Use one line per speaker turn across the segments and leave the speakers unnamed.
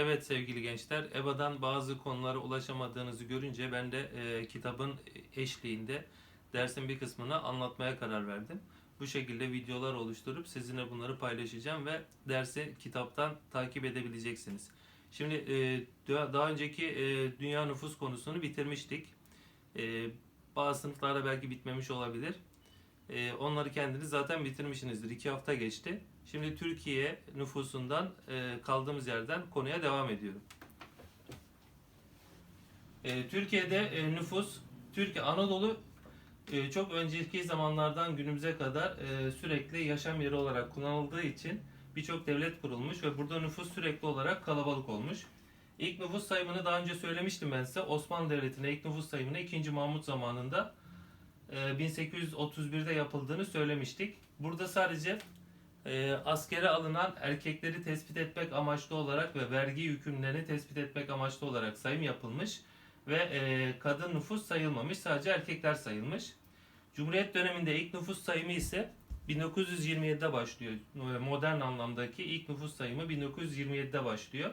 Evet sevgili gençler, EBA'dan bazı konulara ulaşamadığınızı görünce ben de e, kitabın eşliğinde dersin bir kısmını anlatmaya karar verdim. Bu şekilde videolar oluşturup sizinle bunları paylaşacağım ve dersi kitaptan takip edebileceksiniz. Şimdi e, daha önceki e, dünya nüfus konusunu bitirmiştik. E, bazı sınıflarda belki bitmemiş olabilir. E, onları kendiniz zaten bitirmişsinizdir. İki hafta geçti. Şimdi Türkiye nüfusundan e, kaldığımız yerden konuya devam ediyorum. E, Türkiye'de e, nüfus, Türkiye Anadolu e, çok önceki zamanlardan günümüze kadar e, sürekli yaşam yeri olarak kullanıldığı için birçok devlet kurulmuş ve burada nüfus sürekli olarak kalabalık olmuş. İlk nüfus sayımını daha önce söylemiştim ben size. Osmanlı Devleti'ne ilk nüfus sayımını 2. Mahmut zamanında 1831'de yapıldığını söylemiştik. Burada sadece e, askere alınan erkekleri tespit etmek amaçlı olarak ve vergi yükümlerini tespit etmek amaçlı olarak sayım yapılmış ve e, kadın nüfus sayılmamış sadece erkekler sayılmış. Cumhuriyet döneminde ilk nüfus sayımı ise 1927'de başlıyor. E, Modern anlamdaki ilk nüfus sayımı 1927'de başlıyor.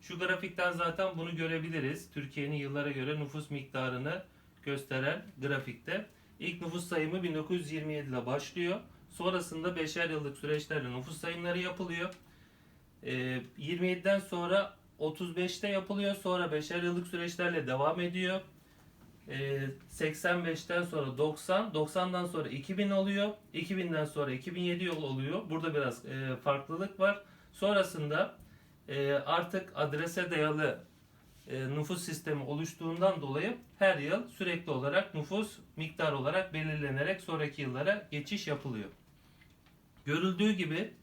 Şu grafikten zaten bunu görebiliriz. Türkiye'nin yıllara göre nüfus miktarını gösteren grafikte. İlk nüfus sayımı 1927'de başlıyor. Sonrasında beşer yıllık süreçlerle nüfus sayımları yapılıyor. Ee, 27'den sonra 35'te yapılıyor. Sonra beşer yıllık süreçlerle devam ediyor. Ee, 85'ten sonra 90, 90'dan sonra 2000 oluyor. 2000'den sonra 2007 yıl oluyor. Burada biraz e, farklılık var. Sonrasında e, artık adrese dayalı e, nüfus sistemi oluştuğundan dolayı her yıl sürekli olarak nüfus miktar olarak belirlenerek sonraki yıllara geçiş yapılıyor. Görüldüğü gibi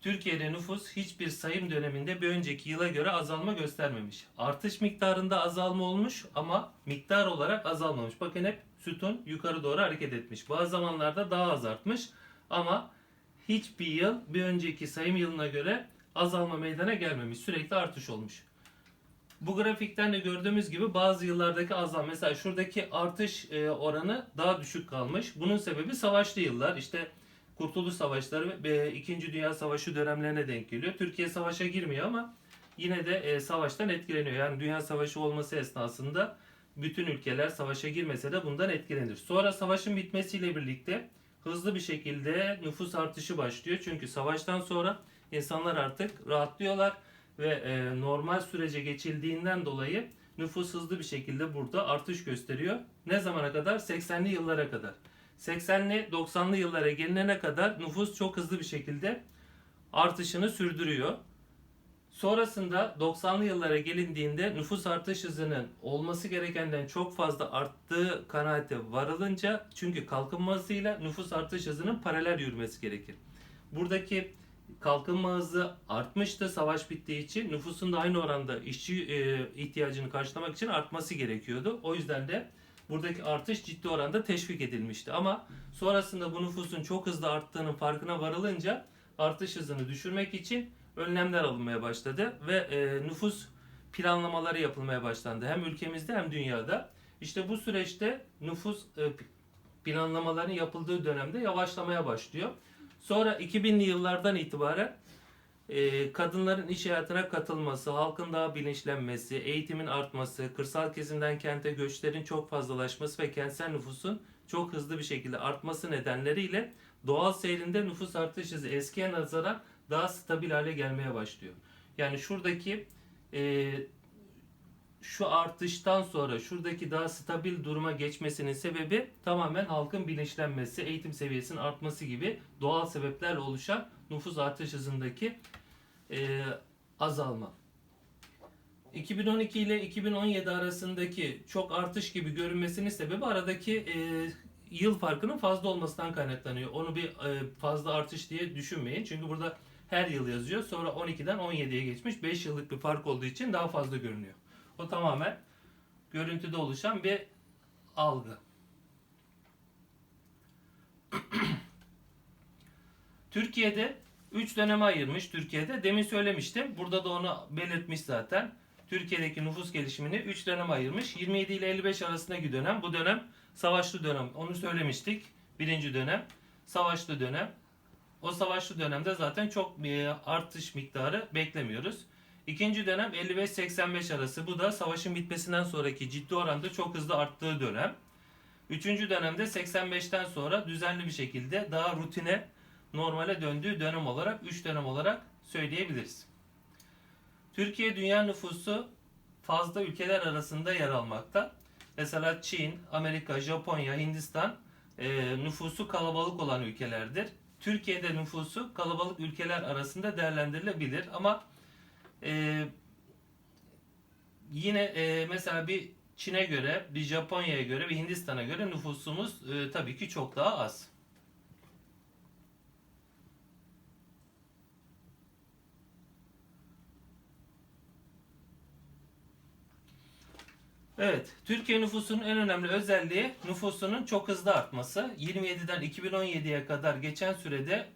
Türkiye'de nüfus hiçbir sayım döneminde bir önceki yıla göre azalma göstermemiş. Artış miktarında azalma olmuş ama miktar olarak azalmamış. Bakın hep sütun yukarı doğru hareket etmiş. Bazı zamanlarda daha az artmış ama hiçbir yıl bir önceki sayım yılına göre azalma meydana gelmemiş. Sürekli artış olmuş. Bu grafikten de gördüğümüz gibi bazı yıllardaki azalma mesela şuradaki artış e, oranı daha düşük kalmış. Bunun sebebi savaşlı yıllar. İşte Kurtuluş Savaşları ve İkinci Dünya Savaşı dönemlerine denk geliyor. Türkiye savaşa girmiyor ama yine de e, savaştan etkileniyor. Yani Dünya Savaşı olması esnasında bütün ülkeler savaşa girmese de bundan etkilenir. Sonra savaşın bitmesiyle birlikte hızlı bir şekilde nüfus artışı başlıyor. Çünkü savaştan sonra insanlar artık rahatlıyorlar ve e, normal sürece geçildiğinden dolayı nüfus hızlı bir şekilde burada artış gösteriyor. Ne zamana kadar? 80'li yıllara kadar. 80'li 90'lı yıllara gelinene kadar nüfus çok hızlı bir şekilde artışını sürdürüyor. Sonrasında 90'lı yıllara gelindiğinde nüfus artış hızının olması gerekenden çok fazla arttığı kanaate varılınca çünkü kalkınma hızıyla nüfus artış hızının paralel yürümesi gerekir. Buradaki kalkınma hızı artmıştı savaş bittiği için nüfusun da aynı oranda işçi e, ihtiyacını karşılamak için artması gerekiyordu. O yüzden de buradaki artış ciddi oranda teşvik edilmişti. Ama sonrasında bu nüfusun çok hızlı arttığının farkına varılınca artış hızını düşürmek için önlemler alınmaya başladı ve e, nüfus planlamaları yapılmaya başlandı. Hem ülkemizde hem dünyada. İşte bu süreçte nüfus e, planlamaların yapıldığı dönemde yavaşlamaya başlıyor. Sonra 2000'li yıllardan itibaren e, kadınların iş hayatına katılması, halkın daha bilinçlenmesi, eğitimin artması, kırsal kesimden kente göçlerin çok fazlalaşması ve kentsel nüfusun çok hızlı bir şekilde artması nedenleriyle doğal seyrinde nüfus artış hızı eskiye nazaran daha stabil hale gelmeye başlıyor. Yani şuradaki e, şu artıştan sonra şuradaki daha stabil duruma geçmesinin sebebi tamamen halkın bilinçlenmesi, eğitim seviyesinin artması gibi doğal sebeplerle oluşan nüfus artış hızındaki e, azalma. 2012 ile 2017 arasındaki çok artış gibi görünmesinin sebebi aradaki e, yıl farkının fazla olmasından kaynaklanıyor. Onu bir e, fazla artış diye düşünmeyin. Çünkü burada her yıl yazıyor. Sonra 12'den 17'ye geçmiş. 5 yıllık bir fark olduğu için daha fazla görünüyor. O tamamen görüntüde oluşan bir algı. Türkiye'de 3 döneme ayırmış Türkiye'de. Demin söylemiştim. Burada da onu belirtmiş zaten. Türkiye'deki nüfus gelişimini 3 döneme ayırmış. 27 ile 55 arasındaki dönem. Bu dönem savaşlı dönem. Onu söylemiştik. Birinci dönem. Savaşlı dönem. O savaşlı dönemde zaten çok bir artış miktarı beklemiyoruz. İkinci dönem 55-85 arası. Bu da savaşın bitmesinden sonraki ciddi oranda çok hızlı arttığı dönem. Üçüncü dönemde 85'ten sonra düzenli bir şekilde daha rutine, normale döndüğü dönem olarak, 3 dönem olarak söyleyebiliriz. Türkiye dünya nüfusu fazla ülkeler arasında yer almakta. Mesela Çin, Amerika, Japonya, Hindistan e, nüfusu kalabalık olan ülkelerdir. Türkiye'de nüfusu kalabalık ülkeler arasında değerlendirilebilir ama e, yine e, mesela bir Çin'e göre, bir Japonya'ya göre, bir Hindistan'a göre nüfusumuz e, tabii ki çok daha az. Evet, Türkiye nüfusunun en önemli özelliği nüfusunun çok hızlı artması. 27'den 2017'ye kadar geçen sürede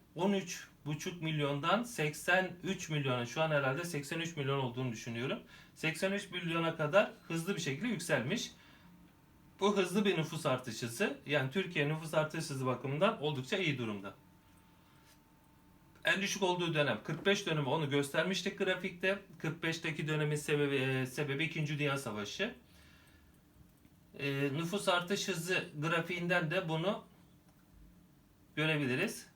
13,5 milyondan 83 milyona, şu an herhalde 83 milyon olduğunu düşünüyorum. 83 milyona kadar hızlı bir şekilde yükselmiş. Bu hızlı bir nüfus artış hızı. Yani Türkiye nüfus artış hızı bakımından oldukça iyi durumda. En düşük olduğu dönem 45 dönemi onu göstermiştik grafikte. 45'teki dönemin sebebi, e, sebebi 2. Dünya Savaşı. E, nüfus artış hızı grafiğinden de bunu görebiliriz.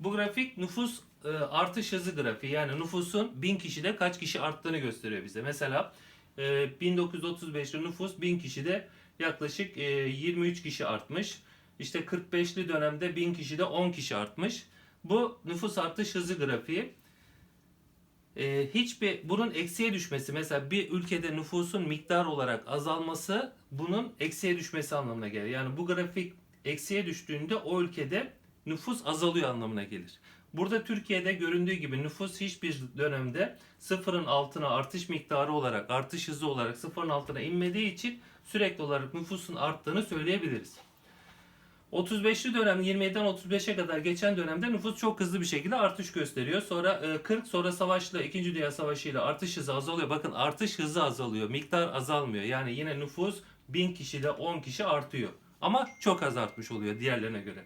Bu grafik nüfus e, artış hızı grafiği. Yani nüfusun 1000 kişide kaç kişi arttığını gösteriyor bize. Mesela e, 1935'te nüfus 1000 kişide yaklaşık e, 23 kişi artmış. İşte 45'li dönemde 1000 kişide 10 kişi artmış. Bu nüfus artış hızı grafiği. Ee, hiçbir bunun eksiye düşmesi mesela bir ülkede nüfusun miktar olarak azalması bunun eksiye düşmesi anlamına gelir. Yani bu grafik eksiye düştüğünde o ülkede nüfus azalıyor anlamına gelir. Burada Türkiye'de göründüğü gibi nüfus hiçbir dönemde sıfırın altına artış miktarı olarak, artış hızı olarak sıfırın altına inmediği için sürekli olarak nüfusun arttığını söyleyebiliriz. 35'li dönem 27'den 35'e kadar geçen dönemde nüfus çok hızlı bir şekilde artış gösteriyor. Sonra e, 40 sonra savaşla 2. Dünya Savaşı ile artış hızı azalıyor. Bakın artış hızı azalıyor. Miktar azalmıyor. Yani yine nüfus 1000 kişide 10 kişi artıyor. Ama çok az artmış oluyor diğerlerine göre.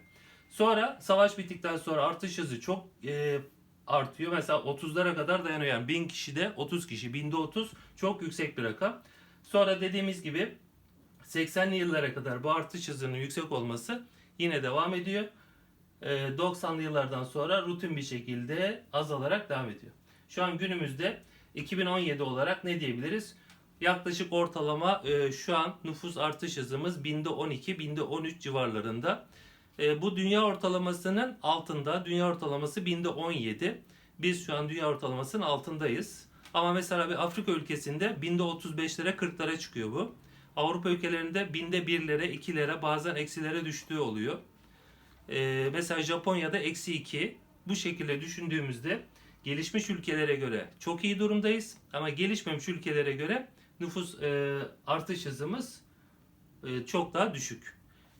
Sonra savaş bittikten sonra artış hızı çok e, artıyor. Mesela 30'lara kadar dayanıyor. Yani 1000 kişide 30 kişi, 1000'de 30 çok yüksek bir rakam. Sonra dediğimiz gibi 80'li yıllara kadar bu artış hızının yüksek olması yine devam ediyor. Ee, 90'lı yıllardan sonra rutin bir şekilde azalarak devam ediyor. Şu an günümüzde 2017 olarak ne diyebiliriz? Yaklaşık ortalama e, şu an nüfus artış hızımız binde 12, binde 13 civarlarında. E, bu dünya ortalamasının altında. Dünya ortalaması binde 17. Biz şu an dünya ortalamasının altındayız. Ama mesela bir Afrika ülkesinde binde 35'lere 40'lara çıkıyor bu. Avrupa ülkelerinde binde birlere, ikilere, bazen eksilere düştüğü oluyor. Ee, mesela Japonya'da eksi iki. Bu şekilde düşündüğümüzde gelişmiş ülkelere göre çok iyi durumdayız. Ama gelişmemiş ülkelere göre nüfus e, artış hızımız e, çok daha düşük.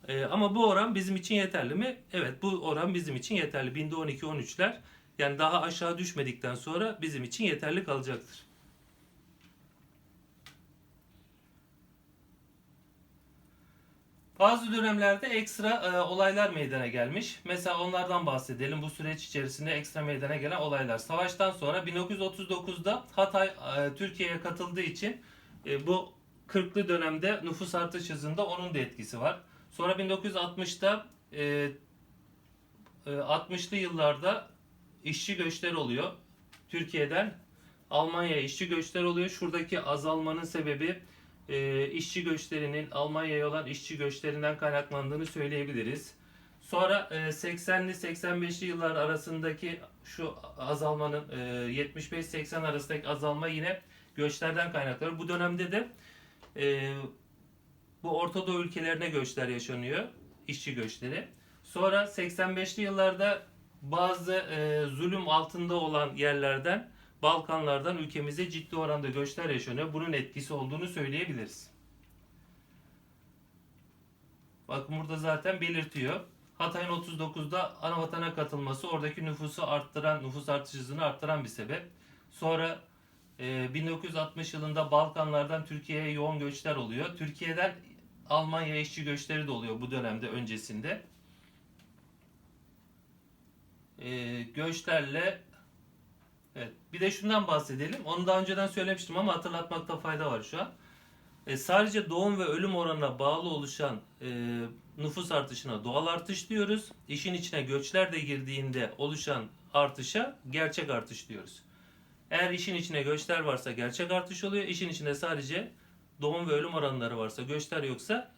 E, ama bu oran bizim için yeterli mi? Evet bu oran bizim için yeterli. Binde 12-13'ler yani daha aşağı düşmedikten sonra bizim için yeterli kalacaktır. Bazı dönemlerde ekstra e, olaylar meydana gelmiş. Mesela onlardan bahsedelim. Bu süreç içerisinde ekstra meydana gelen olaylar. Savaştan sonra 1939'da Hatay e, Türkiye'ye katıldığı için e, bu 40'lı dönemde nüfus artış hızında onun da etkisi var. Sonra 1960'da e, e, 60'lı yıllarda işçi göçleri oluyor. Türkiye'den Almanya'ya işçi göçler oluyor. Şuradaki azalmanın sebebi e, işçi göçlerinin Almanya'ya olan işçi göçlerinden kaynaklandığını söyleyebiliriz. Sonra e, 80'li 85'li yıllar arasındaki şu azalmanın e, 75-80 arasındaki azalma yine göçlerden kaynaklanıyor. Bu dönemde de e, bu Orta Doğu ülkelerine göçler yaşanıyor. işçi göçleri. Sonra 85'li yıllarda bazı e, zulüm altında olan yerlerden Balkanlardan ülkemize ciddi oranda göçler yaşanıyor. Bunun etkisi olduğunu söyleyebiliriz. Bakın burada zaten belirtiyor. Hatay'ın 39'da ana vatana katılması oradaki nüfusu arttıran, nüfus artış hızını arttıran bir sebep. Sonra e, 1960 yılında Balkanlardan Türkiye'ye yoğun göçler oluyor. Türkiye'den Almanya işçi göçleri de oluyor bu dönemde öncesinde. E, göçlerle Evet. Bir de şundan bahsedelim. Onu daha önceden söylemiştim ama hatırlatmakta fayda var şu an. E, sadece doğum ve ölüm oranına bağlı oluşan e, nüfus artışına doğal artış diyoruz. İşin içine göçler de girdiğinde oluşan artışa gerçek artış diyoruz. Eğer işin içine göçler varsa gerçek artış oluyor. İşin içinde sadece doğum ve ölüm oranları varsa, göçler yoksa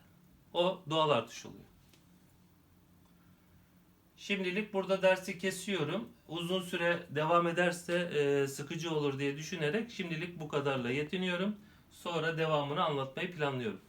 o doğal artış oluyor. Şimdilik burada dersi kesiyorum. Uzun süre devam ederse e, sıkıcı olur diye düşünerek şimdilik bu kadarla yetiniyorum. Sonra devamını anlatmayı planlıyorum.